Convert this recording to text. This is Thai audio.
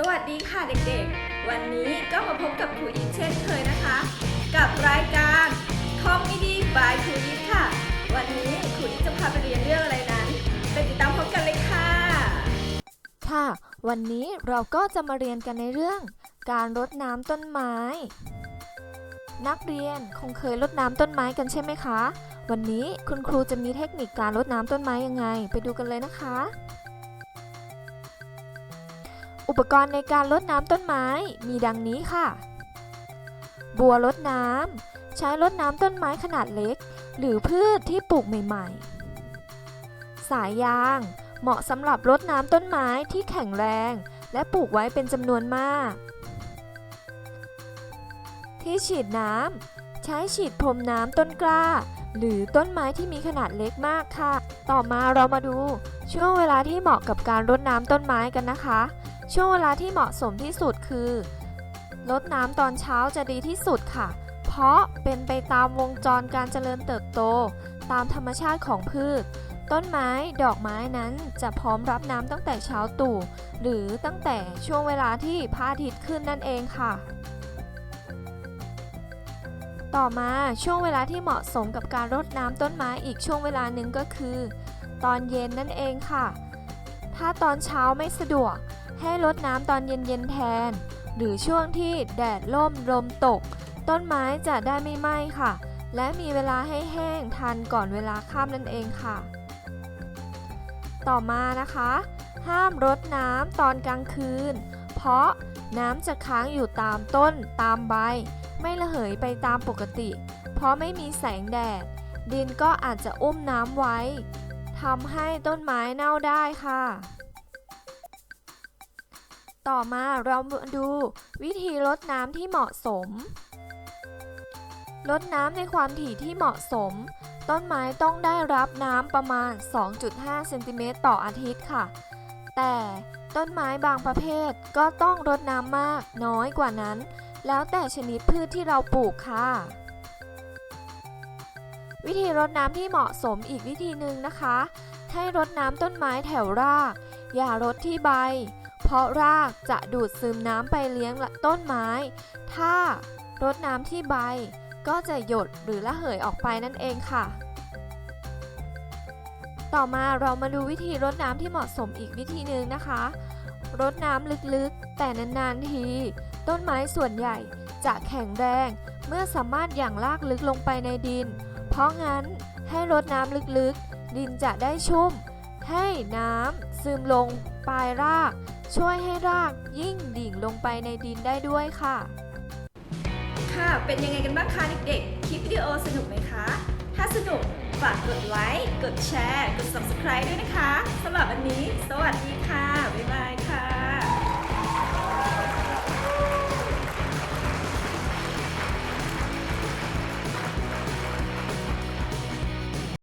สวัสดีค่ะเด็กๆ วันนี้ก็มาพบกับครูยิปเช่นเคยนะคะ กับรายการคอมมิดี้บายครูยิปค่ะ วันนี้ครูยิปจะพาไปเรียนเรื่องอะไรนั้นไปติดตามพบกันเลยค่ะ ค่ะ วันนี้เราก็จะมาเรียนกันในเรื่อง การรดน้ำต้นไม้ นักเรียนคงเคยรดน้ำต้นไม้กันใช่ไหมคะ วันนี้คุณครูจะมีเทคนิคการรดน้ำต้นไม้ยังไง ไปดูกันเลยนะคะ อุปกรณ์ในการรดน้ำต้นไม้มีดังนี้ค่ะ บัวรดน้ำใช้รดน้ำต้นไม้ขนาดเล็ก หรือพืชที่ปลูกใหม่ ๆ สายยาง เหมาะสำหรับรดน้ำต้นไม้ที่แข็งแรง และปลูกไว้เป็นจำนวนมาก ที่ฉีดน้ำใช้ฉีดพรมน้ำต้นกล้า หรือต้นไม้ที่มีขนาดเล็กมากค่ะ ต่อมาเรามาดูช่วงเวลาที่เหมาะกับการรดน้ำต้นไม้กันนะคะ ช่วงเวลาที่เหมาะสมที่สุดคือรดน้ำตอนเช้าจะดีที่สุดค่ะ เพราะเป็นไปตามวงจรการเจริญเติบโต ตามธรรมชาติของพืช ต้นไม้ดอกไม้นั้นจะพร้อมรับน้ำตั้งแต่เช้าตู่ หรือตั้งแต่ช่วงเวลาที่พระอาทิตย์ขึ้นนั่นเองค่ะ ต่อมาช่วงเวลาที่เหมาะสมกับการรดน้ำต้นไม้อีกช่วงเวลาหนึ่งก็คือ ตอนเย็นนั่นเองค่ะ ถ้าตอนเช้าไม่สะดวก ให้รดน้ำตอนเย็นๆแทน หรือช่วงที่แดดล่มลมตก ต้นไม้จะได้ไม่ไหม้ค่ะ และมีเวลาให้แห้งทันก่อนเวลาค่ำนั่นเองค่ะ ต่อมานะคะ ห้ามรดน้ำตอนกลางคืน เพราะน้ำจะค้างอยู่ตามต้นตามใบ ไม่ระเหยไปตามปกติ เพราะไม่มีแสงแดด ดินก็อาจจะอุ้มน้ำไว้ ทำให้ต้นไม้เน่าได้ค่ะ ต่อมาเรามาดูวิธีรดน้ำที่เหมาะสมรดน้ำในความถี่ที่เหมาะสม ต้นไม้ต้องได้รับน้ำประมาณ 2.5 เซนติเมตรต่ออาทิตย์ค่ะ แต่ต้นไม้บางประเภทก็ต้องรดน้ำมากน้อยกว่านั้น แล้วแต่ชนิดพืชที่เราปลูกค่ะ วิธีรดน้ำที่เหมาะสมอีกวิธีหนึ่งนะคะ ให้รดน้ำต้นไม้แถวราก อย่ารดที่ใบ เพราะรากจะดูดซึมน้ำไปเลี้ยงต้นไม้ ถ้ารดน้ำที่ใบ ก็จะหยดหรือระเหยออกไปนั่นเองค่ะ ต่อมาเรามาดูวิธีรดน้ำที่เหมาะสมอีกวิธีหนึ่งนะคะรดน้ำลึกๆ แต่นานๆที ต้นไม้ส่วนใหญ่จะแข็งแรง เมื่อสามารถหยั่งรากลึกลงไปในดิน เพราะงั้นให้รดน้ำลึกๆ ดินจะได้ชุ่ม ให้น้ำซึมลงปลายราก ช่วยให้รากยิ่งดิ่งลงไปในดินได้ด้วยค่ะ ค่ะ เป็นยังไงกันบ้างคะเด็กๆ คลิปวิดีโอสนุกไหมคะ ถ้าสนุกฝากกดไลค์ กดแชร์ กด subscribe ด้วยนะคะสำหรับวันนี้ สวัสดีค่ะบ๊ายบายค่ะ